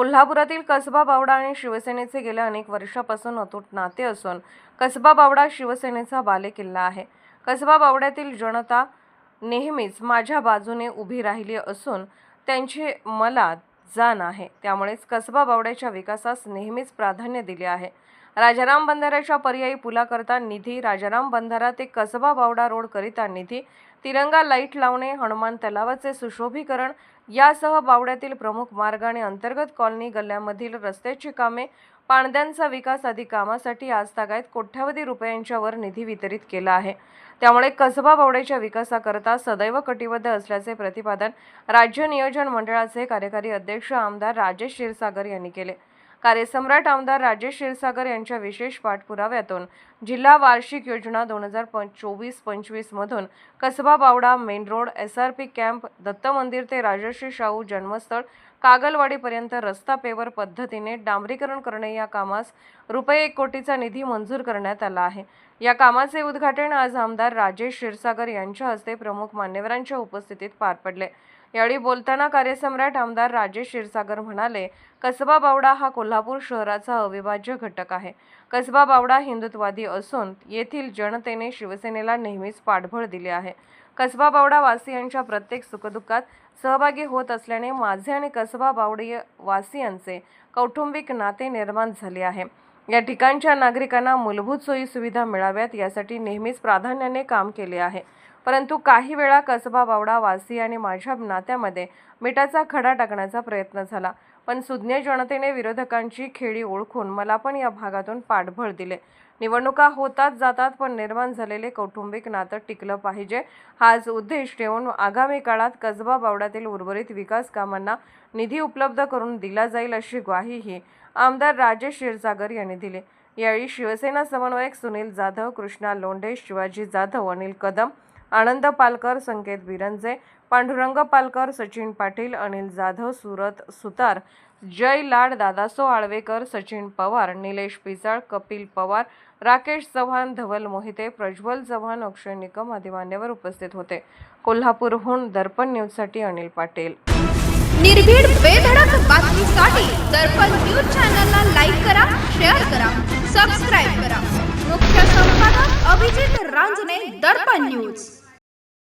कोल्हापुरातील कसबा बावडा आणि शिवसेनेचे गेल्या अनेक वर्षापासून अतूट नाते असून कसबा बावडा शिवसेनेचा बालेकिल्ला आहे. कसबा बावड्यातील जनता नेहमीच माझ्या बाजूने उभी राहिली असून त्यांची मला जाण आहे. त्यामुळेच कसबा बावड्याच्या विकासास नेहमीच प्राधान्य दिले आहे. राजाराम बंधाऱ्याच्या पर्यायी पुलाकरता निधी राजाराम बंधारा ते कसबा बावडा रोड करिता निधी तिरंगा लाइट लावणे हनुमान तलावाचे सुशोभीकरण यासह बावड्यातील प्रमुख मार्ग आणि अंतर्गत कॉलनी गल्ल्यामधील रस्त्याची कामे पाणद्यांचा विकास आदी कामासाठी आजतागायत कोट्यावधी रुपयांच्या वर निधी वितरित केला आहे. त्यामुळे कसबा बावड्याच्या विकासाकरता सदैव कटिबद्ध असल्याचे प्रतिपादन राज्य नियोजन मंडळाचे कार्यकारी अध्यक्ष आमदार राजेश क्षीरसागर यांनी केले. कार्यसम्राट आमदार राजेश क्षीरसागर यांच्या विशेष पाठपुराव्यातून जिल्हा वार्षिक योजना दोन हजार पं चोवीस पंचवीसमधून Kasaba Bawada main road S R P camp Datta Mandir ते राजर्षी शाहू जन्मस्थळ कागलवाडीपर्यंत रस्ता पेवर पद्धतीने डांबरीकरण करणे या कामास रुपये एक कोटीचा निधी मंजूर करण्यात आला आहे. या कामाचे उद्घाटन आज आमदार राजेश क्षीरसागर यांच्या हस्ते प्रमुख मान्यवरांच्या उपस्थितीत पार पडले. यावेळी बोलताना कार्यसम्राट आमदार राजेश क्षीरसागर म्हणाले कसबा बावडा हा कोल्हापूर शहराचा अविभाज्य घटक आहे. कसबा बावडा हिंदुत्ववादी असून येथील जनतेने शिवसेनेला नेहमीच पाठबळ दिले आहे. कसबा बावडा वासियांच्या प्रत्येक सुखदुःखात सहभागी होत असल्याने माझे आणि कसबा बावडी वासियांचे कौटुंबिक नाते निर्माण झाले आहे. या ठिकाणच्या नागरिकांना मूलभूत सोयी सुविधा मिळाव्यात यासाठी नेहमीच प्राधान्याने काम केले आहे. परंतु काही वेळा कसबा बावडा वासी आणि माझ्या नात्यामध्ये मिठाचा खडा टाकण्याचा प्रयत्न झाला. पण सुज्ञ जनतेने विरोधकांची खेळी ओळखून मला पण या भागातून पाठबळ दिले. निवडणुका होतात जातात पण निर्माण झालेले कौटुंबिक नातं टिकलं पाहिजे. हाच उद्देश ठेवून आगामी काळात कसबा बावड्यातील उर्वरित विकास कामांना निधी उपलब्ध करून दिला जाईल अशी ग्वाहीही आमदार राजेश क्षीरसागर यांनी दिली. यावेळी शिवसेना समन्वयक सुनील जाधव कृष्णा लोंढे शिवाजी जाधव अनिल कदम आनंद पालकर संकेत बिरंजे पांडुरंग पालकर सचिन पाटील अनिल जाधव सुरत सुतार जय लाड दादासो आळवेकर सचिन पवार निलेश पिसाळ कपिल पवार राकेश चव्हाण धवल मोहिते प्रज्वल चव्हाण अक्षय निकम आदी मान्यवर उपस्थित होते. कोल्हापूरहून दर्पण न्यूजसाठी अनिल पाटील. निर्भीड बेधडक बातमीसाठी दर्पण न्यूज चॅनलला लाईक करा शेअर करा. दर्पण न्यूज